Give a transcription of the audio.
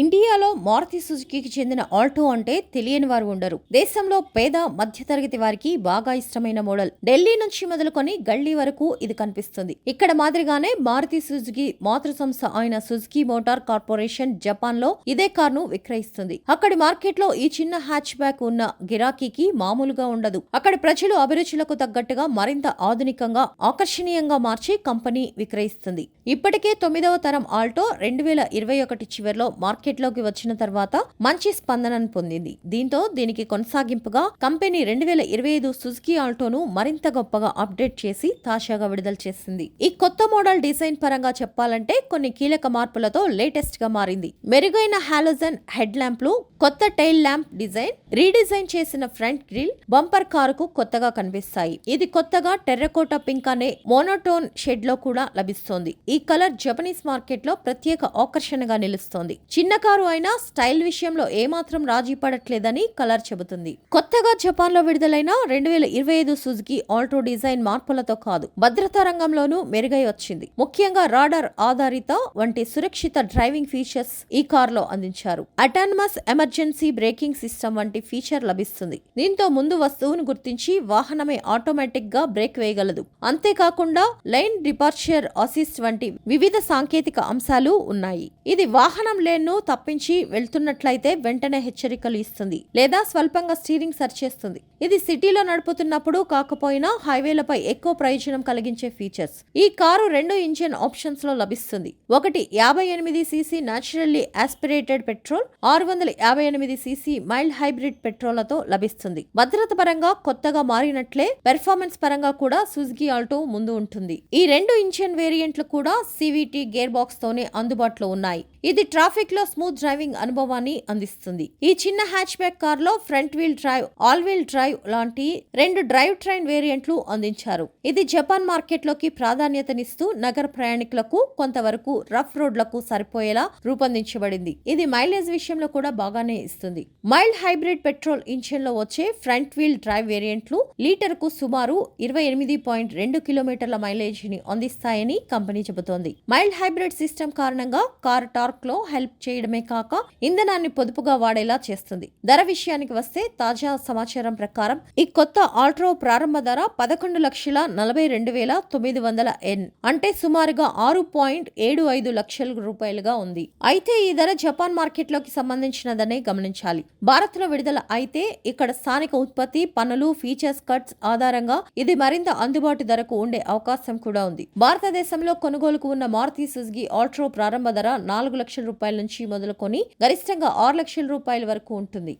ఇండియాలో మారుతి సుజుకీకి చెందిన ఆల్టో అంటే తెలియని వారు ఉండరు. దేశంలో పేద మధ్యతరగతి వారికి బాగా ఇష్టమైన మోడల్. ఢిల్లీ నుంచి మొదలుకొని గల్లీ వరకు ఇది కనిపిస్తుంది. ఇక్కడ మాదిరిగానే మారుతి సుజుకి మాతృ సంస్థ అయిన సుజుకి మోటార్ కార్పొరేషన్ జపాన్లో ఇదే కార్ను విక్రయిస్తుంది. అక్కడి మార్కెట్లో ఈ చిన్న హ్యాచ్ బ్యాక్ ఉన్న గిరాకీకి మామూలుగా ఉండదు. అక్కడ ప్రజలు అభిరుచులకు తగ్గట్టుగా మరింత ఆధునికంగా ఆకర్షణీయంగా మార్చి కంపెనీ విక్రయిస్తుంది. ఇప్పటికే తొమ్మిదవ తరం ఆల్టో రెండు వేల ఇరవై ఒకటి చివరిలో మార్కెట్లోకి వచ్చిన తర్వాత మంచి స్పందనను పొందింది. దీంతో దీనికి కొనసాగింపుగా కంపెనీ రెండు వేల ఇరవై ఐదు సుజుకి ఆల్టోను మరింత గొప్పగా అప్డేట్ చేసి తాజాగా విడుదల చేసింది. ఈ కొత్త మోడల్ డిజైన్ పరంగా చెప్పాలంటే కొన్ని కీలక మార్పులతో లేటెస్ట్గా మారింది. మెరుగైన హాలోజన్ హెడ్ ల్యాంప్లు కొత్త టైల్ ల్యాంప్ డిజైన్ రీడిజైన్ చేసిన ఫ్రంట్ గ్రిల్ బంపర్ కారుకు కొత్తగా కనిపిస్తాయి. ఇది కొత్తగా టెర్రకోటా పింక్ అనే మోనోటోన్ షెడ్లో కూడా లభిస్తోంది. ఈ కలర్ జపనీస్ మార్కెట్లో ప్రత్యేక ఆకర్షణగా నిలుస్తోంది. చిన్న కారు అయినా స్టైల్ విషయంలో ఏమాత్రం రాజీ పడట్లేదని కలర్ చెబుతుంది. కొత్తగా జపాన్లో విడుదలైన రెండు వేల ఇరవై ఐదు సుజుకి ఆల్టో డిజైన్ మార్పులతో కాదు భద్రతా రంగంలోనూ మెరుగై వచ్చింది. ముఖ్యంగా రాడార్ ఆధారిత వంటి సురక్షిత డ్రైవింగ్ ఫీచర్స్ ఈ కారులో అందించారు. అటానమస్ ఎమర్జెన్సీ బ్రేకింగ్ సిస్టమ్ వంటి ఫీచర్ లభిస్తుంది. దీంతో ముందు వస్తువును గుర్తించి వాహనమే ఆటోమేటిక్గా బ్రేక్ వేయగలదు. అంతేకాకుండా లైన్ డిపార్చర్ అసిస్ట్ వంటి వివిధ సాంకేతిక అంశాలు ఉన్నాయి. ఇది వాహనం లేను ను తప్పించి వెళ్తున్నట్లయితే వెంటనే హెచ్చరికలు ఇస్తుంది లేదా స్వల్పంగా స్టీరింగ్ సరిచేస్తుంది ఇది సిటీలో నడుపుతున్నప్పుడు కాకపోయినా హైవేలపై ఎక్కువ ప్రయోజనం కలిగించే ఫీచర్స్. ఈ కారు రెండు ఇంజిన్ ఆప్షన్స్లో లభిస్తుంది. ఒకటి యాభై ఎనిమిది సీసీ న్యాచురల్లీ ఆస్పిరేటెడ్ పెట్రోల్ ఆరు వందల యాభై ఎనిమిది సీసీ మైల్డ్ హైబ్రిడ్ పెట్రోలతో లభిస్తుంది. భద్రత పరంగా కొత్తగా మారినట్లే పెర్ఫార్మెన్స్ పరంగా కూడా సుజుకి ఆల్టో ముందు ఉంటుంది. ఈ రెండు ఇంజిన్ వేరియంట్లు కూడా సివిటి గేర్ బాక్స్ తోనే అందుబాటులో ఉన్నాయి. ఇది ట్రాఫిక్లో స్మూత్ డ్రైవింగ్ అనుభవాన్ని అందిస్తుంది. ఈ చిన్న హ్యాచ్ బ్యాక్ కార్లో front wheel drive all wheel drive లాంటి రెండు డ్రైవ్ ట్రైన్ వేరియంట్లు అందించారు. ఇది జపాన్ మార్కెట్లోకి ప్రాధాన్యతనిస్తూ నగర ప్రయాణికులకు కొంతవరకు రఫ్ రోడ్లకు సరిపోయేలా రూపొందించబడింది. ఇది మైలేజ్ విషయంలో కూడా బాగానే ఇస్తుంది. మైల్డ్ హైబ్రిడ్ పెట్రోల్ ఇంజిన్లో వచ్చే ఫ్రంట్ వీల్ డ్రైవ్ వేరియంట్లు లీటర్కు సుమారు ఇరవై ఎనిమిది పాయింట్ రెండు కిలోమీటర్ల మైలేజ్ని అందిస్తాయని కంపెనీ చెబుతోంది. మైల్డ్ హైబ్రిడ్ సిస్టమ్ కారణంగా కార్ టార్క్ లో హెల్ప్ చేయడమే కాక ఇంధనాన్ని పొదుపుగా వాడేలా చేస్తుంది. ధర విషయానికి వస్తే తాజా సమాచారం ప్రకారం ఈ కొత్త ఆల్ట్రో ప్రారంభ ధర పదకొండు లక్షల నలభై రెండు వేల తొమ్మిది వందల ఎన్ అంటే సుమారుగా ఆరు పాయింట్ ఏడు ఐదు లక్షల రూపాయలుగా ఉంది. అయితే ఈ ధర జపాన్ మార్కెట్లోకి సంబంధించినదనే గమనించాలి. భారత్లో విడుదల అయితే ఇక్కడ స్థానిక ఉత్పత్తి పన్నులు ఫీచర్స్ కట్స్ ఆధారంగా ఇది మరింత అందుబాటు ధరకు ఉండే అవకాశం కూడా ఉంది. భారతదేశంలో కొనుగోలుకు ఉన్న మారుతి సుజుకి ఆల్ట్రో ప్రారంభ ధర నాలుగు లక్షల రూపాయల నుంచి మొదలుకొని గరిష్టంగా ఆరు లక్షల రూపాయల వరకు ఉంటుంది.